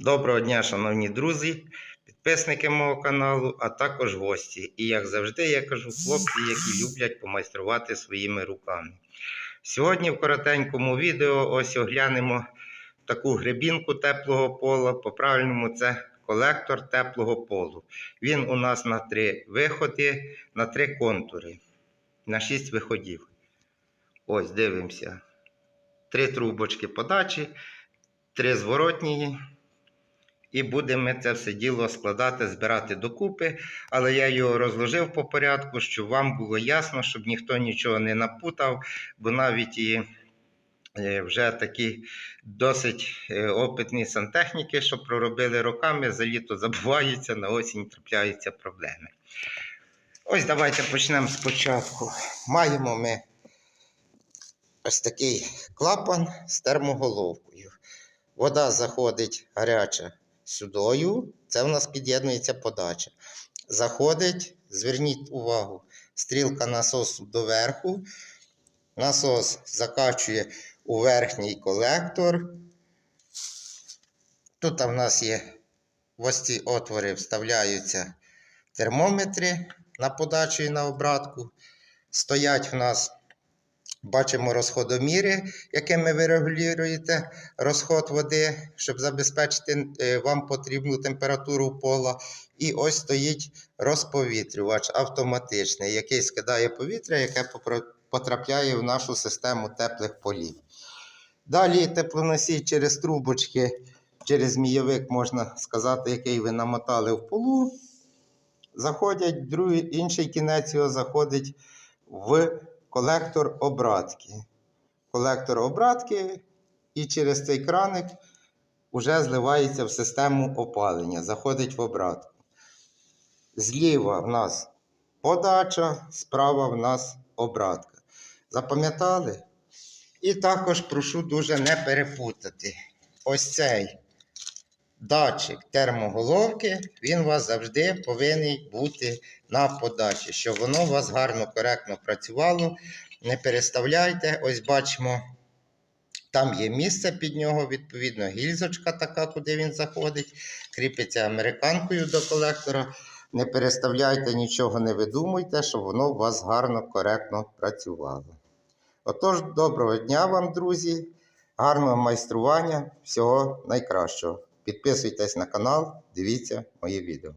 Доброго дня, шановні друзі, підписники мого каналу, а також гості. І як завжди, я кажу, хлопці, які люблять помайструвати своїми руками. Сьогодні в коротенькому відео ось оглянемо таку гребінку теплого пола. По-правильному це колектор теплого полу. Він у нас на три виходи, на три контури, на шість виходів. Ось дивимося. Три трубочки подачі, три зворотні. І будемо це все діло складати, збирати докупи. Але я його розложив по порядку, щоб вам було ясно, щоб ніхто нічого не напутав, бо навіть і е, вже такі досить е, опитні сантехніки, що проробили роками, за літо забуваються, на осінь трапляються проблеми. Ось давайте почнемо спочатку. Маємо ми ось такий клапан з термоголовкою. Вода заходить гаряча сюдою, це в нас під'єднується подача. Заходить, зверніть увагу, стрілка насосу доверху. Насос закачує у верхній колектор. Тут в нас є в ось ці отвори вставляються термометри на подачу і на обратку. Стоять в нас Бачимо розходоміри, якими ви регулюєте розход води, щоб забезпечити е, вам потрібну температуру пола. І ось стоїть розповітрювач автоматичний, який скидає повітря, яке потрапляє в нашу систему теплих полів. Далі теплоносій через трубочки, через змійовик, можна сказати, який ви намотали в полу. Заходять, другий, інший кінець його заходить в колектор обратки. Колектор обратки і через цей краник вже зливається в систему опалення, заходить в обратку. Зліва в нас подача, справа в нас обратка. Запам'ятали? І також прошу дуже не перепутати. Ось цей датчик термоголовки, він у вас завжди повинен бути на подачі, щоб воно у вас гарно, коректно працювало. Не переставляйте. Ось бачимо, там є місце під нього, відповідно, гільзочка така, куди він заходить. Кріпиться американкою до колектора. Не переставляйте, нічого не видумуйте, щоб воно у вас гарно, коректно працювало. Отож, доброго дня вам, друзі, гарного майстрування, всього найкращого. Підписуйтесь на канал, дивіться мої відео.